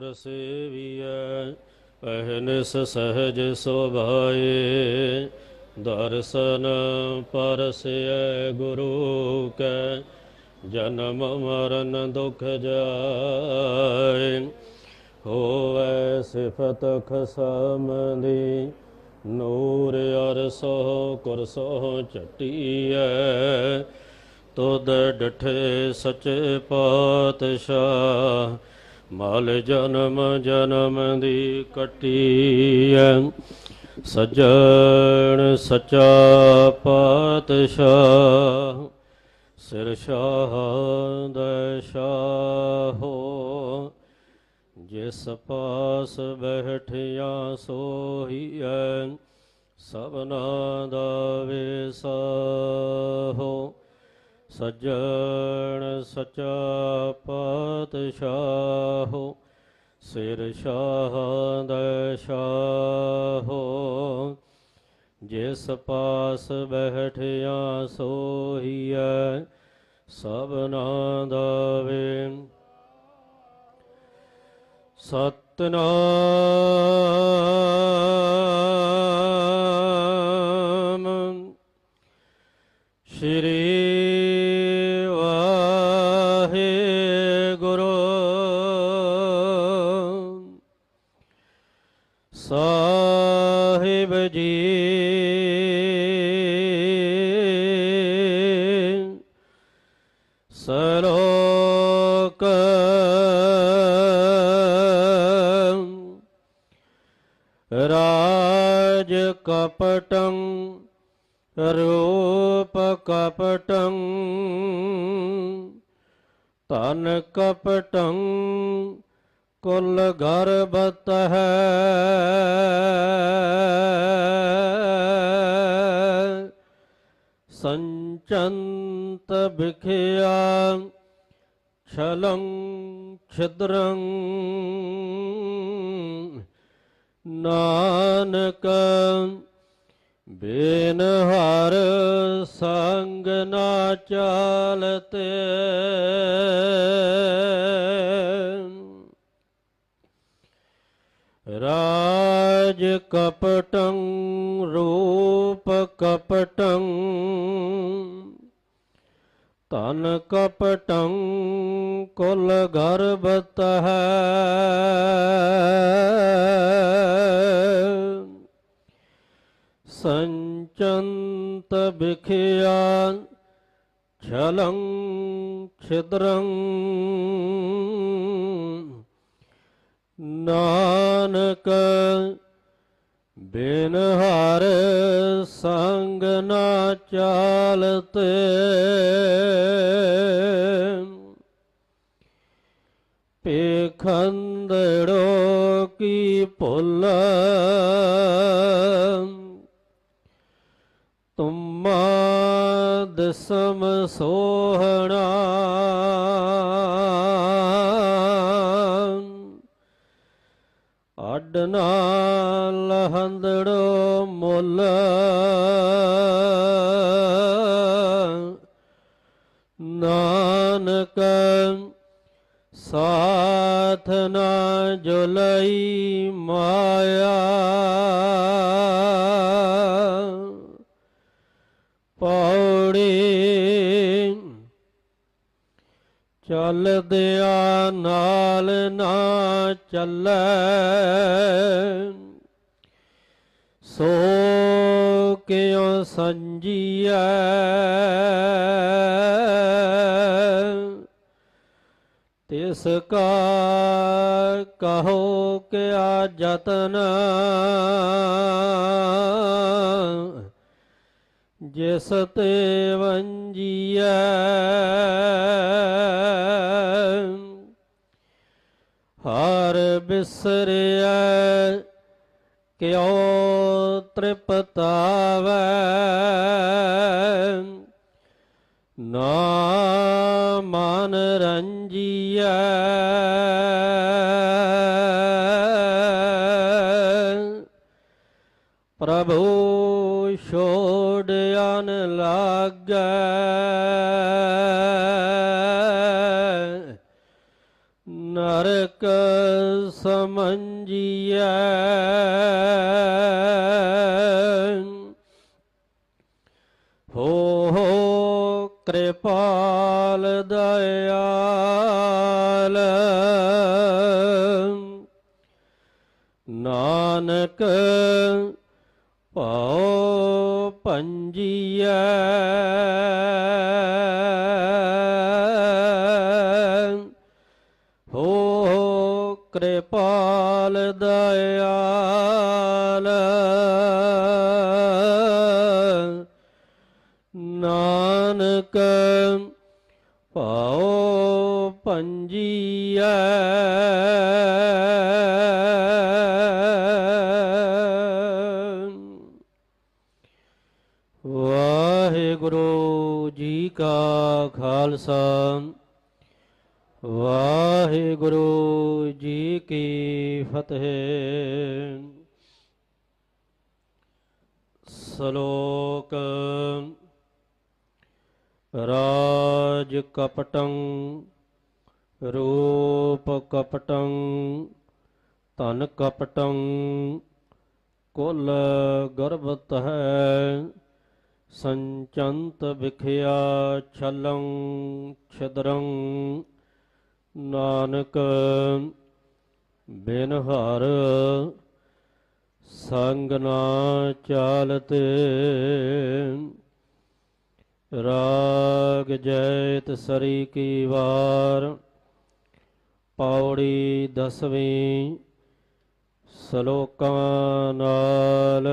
ਗੁਰ ਸੇਵੀਐ ਅਹਨਿਸ ਸਹਜ ਸੁਭਾਏ। ਦਰਸ਼ਨ ਪਰਸੈ ਗੁਰੂ ਕੈ, ਜਨਮ ਮਰਨ ਦੁਖ ਜਾਏ। ਹੋਵੇ ਸਿਫਤ ਖਸਮ ਦੀ ਨੂਰ ਅਰਸੋ ਕੁਰਸੋ ਚਟੀਐ ਤੁਧ ਡਠੇ ਸਚੇ ਪਾਤਸ਼ਾਹ ਮਲ ਜਨਮ ਜਨਮ ਦੀ ਕਟੀਐ, ਸਜਣ ਸਚਾ ਪਾਤਸ਼ਾਹ, ਸਿਰ ਸ਼ਾਹ। ਦਸ਼ਾਹੋ ਜਿਸ ਪਾਸ ਬੈਠਿਆ ਸੋਹੀਐ, ਸਭਨਾ ਦਾ ਵਿਸਾਹੋ ਸੱਜਣ ਸਚਾ ਪਾਤਸ਼ਾਹੋ ਸਿਰ ਸ਼ਾਹ। ਦਸ਼ਾਹੋ ਜਿਸ ਪਾਸ ਬੈਠਿਆ ਸੋਹੀਐ ਸਭਨਾ ਦਾ ਵੇ ਸਤਨਾਮ ਸਾਹਿਬ ਜੀ। ਸਰੋਕ ਰਾਜ ਕਪਟੰ ਰੂਪ ਕਪਟੰ ਧਨ ਕਪਟੰ ਕੁਲ ਗਰਭਤ ਹੈ। ਸੰਚੰਤ ਵਿਖਿਆ ਛਲੰ ਛਿਦਰੰ। ਨਾਨਕ ਬੇਨ ਹਰ ਸੰਗ ਨਾ ਚਾਲਤੇ। ਰਾਜ ਕਪਟੰ ਰੂਪ ਕਪਟੰ ਤਨ ਕਪਟੰ ਕੁਲ ਗਰਭਤ ਹੈ। ਸੰਚੰਤ ਵਿਖਿਆ ਛਲੰ ਛਿਦਰੰ ਨਾਨਕ ਬਿਨ ਹਰ ਸੰਗ ਨਾ ਚਾਲਤੇ। ਪੇਖੰਦੜੋ ਕੀ ਭੁੱਲ ਤੁਮਾ ਦਸਮ ਸੋਹਣਾ ਅੱਡ ਨਾਲ ਮੁੱਲ। ਨਾਨਕ ਸਾਥ ਨਾ ਜੁਲਈ ਮਾਇਆ। ਚੱਲਦਿਆਂ ਨਾਲ ਨਾ ਚੱਲੈ। ਸੋ ਕਿਉ ਸੰਜੀਐ? ਤਿਸ ਕਾ ਕਹੋ ਕਿਆ ਜਤਨ? ਜਿਸ ਤੇ ਵੰਜੀਐ। ਹਰ ਬਿਸਰਿਆ ਕਿਉ ਤ੍ਰਿਪਤਾਵੈ? ਨਾ ਮਨ ਰੰਜੀਐ। ਪ੍ਰਭੂ ਛੋੜਿਆਨ ਲਾਗੈ। ਨਰਕ ਸਮੰਜੀਐ ਹੋ ਹੋ ਕਿਰਪਾਲ ਦਇਆਲ। ਨਾਨਕ ਭਉ ਭੰਜੀਐ ਕਿਰਪਾਲ ਦਇਆਲ। ਨਾਨਕ ਭਉ ਭੰਜੀਐ ਵਾਹਿਗੁਰੂ ਜੀ ਕਾ ਖਾਲਸਾ। ਵਾਹਿਗੁਰੂ ਜੀ ਕੀ ਫਤਿਹ ਸ਼ਲੋਕ ਰਾਜ ਕਪਟੰ ਰੂਪ ਕਪਟੰ ਧਨ ਕਪਟੰ ਕੁਲ ਗਰਭਤ ਹੈ ਸੰਚੰਤ ਵਿਖਿਆ ਛਲੰ ਛਦਰੰ ਨਾਨਕ, ਬਿਨ ਹਰ ਸੰਗ ਨਾ ਚਾਲਤੇ, ਰਾਗ ਜੈਤ ਸਰੀ ਕੀ ਵਾਰ, ਪੌੜੀ ਦਸਵੀਂ ਸ਼ਲੋਕਾਂ ਨਾਲ।